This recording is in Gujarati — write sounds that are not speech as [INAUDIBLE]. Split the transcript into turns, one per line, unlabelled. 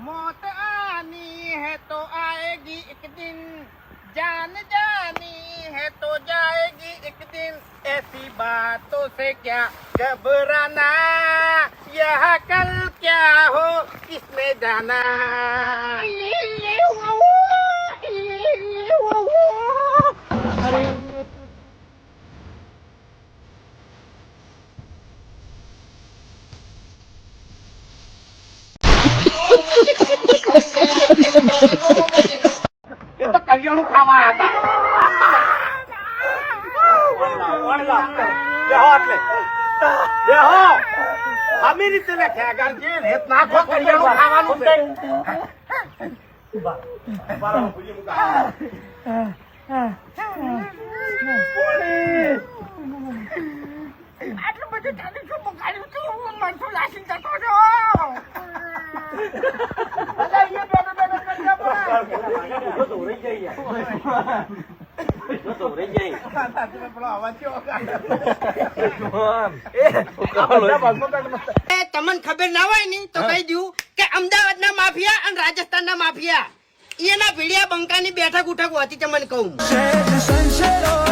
मौत आनी है तो आएगी एक दिन जान जानी है तो जाएगी एक दिन ऐसी बातों से क्या घबराना यह कल क्या हो किसने जाना એ તો કરિયાણું ખાવા હતા બેહો એટલે બેહો આમી રીતે લખ્યા કારણ કે રેત નાખો કરિયાણું ખાવાનું છે આટલું બધું ચાલી શું બગાડ્યું તું હું મનસું લાસી જતો છો [LAUGHS]
તમને ખબર ના હોય ને, તો કહી દઉં કે અમદાવાદના માફિયા અને રાજસ્થાનના માફિયા. એના ભીડિયા બંકાની બેઠક ઉઠક હોતી તમને કહું.